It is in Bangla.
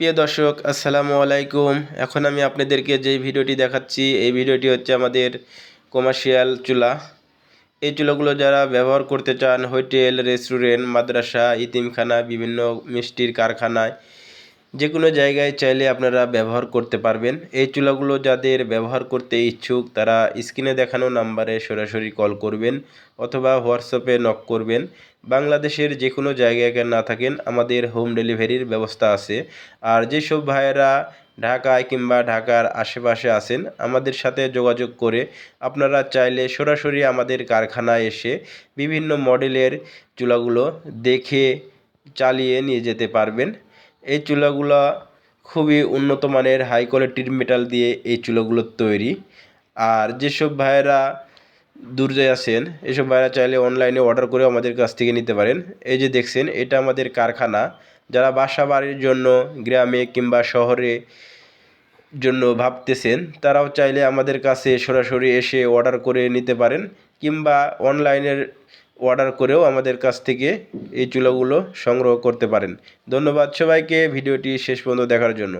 প্রিয় দর্শক, আসসালামু আলাইকুম। এখন আমি আপনাদেরকে যে ভিডিওটি দেখাচ্ছি, এই ভিডিওটি হচ্ছে আমাদের কমার্শিয়াল চুলা। এই চুলাগুলো যারা ব্যবহার করতে চান, হোটেল, রেস্টুরেন্ট, মাদ্রাসা, ইতিমখানা, বিভিন্ন মিষ্টির কারখানায় যে কোনো জায়গায় চাইলে আপনারা ব্যবহার করতে পারবেন। এই চুলাগুলো যাদের ব্যবহার করতে ইচ্ছুক, তারা স্ক্রিনে দেখানো নাম্বারে সরাসরি কল করবেন অথবা হোয়াটসঅ্যাপে নক করবেন। বাংলাদেশের যে কোনো জায়গায় না থাকেন, আমাদের হোম ডেলিভারির ব্যবস্থা আছে। আর যেসব ভাইয়েরা ঢাকায় কিংবা ঢাকার আশেপাশে আছেন, আমাদের সাথে যোগাযোগ করে আপনারা চাইলে সরাসরি আমাদের কারখানায় এসে বিভিন্ন মডেলের চুলাগুলো দেখে চালিয়ে নিয়ে যেতে পারবেন। এই চুলাগুলো খুবই উন্নত মানের হাই কোয়ালিটির মেটাল দিয়ে এই চুলাগুলো তৈরি। আর যেসব ভাইয়েরা দূরে আছেন, এসব ভাইয়েরা চাইলে অনলাইনে অর্ডার করে আমাদের কাছ থেকে নিতে পারেন। এই যে দেখছেন, এটা আমাদের কারখানা। যারা বাসা বাড়ির জন্য, গ্রামে কিংবা শহরে জন্য ভাবতেছেন, তারাও চাইলে আমাদের কাছে সরাসরি এসে অর্ডার করে নিতে পারেন কিংবা অনলাইনের অর্ডার করেও আমাদের কাছ থেকে এই চুলাগুলো সংগ্রহ করতে পারেন। ধন্যবাদ সবাইকে, ভিডিওটি শেষ পর্যন্ত দেখার জন্য।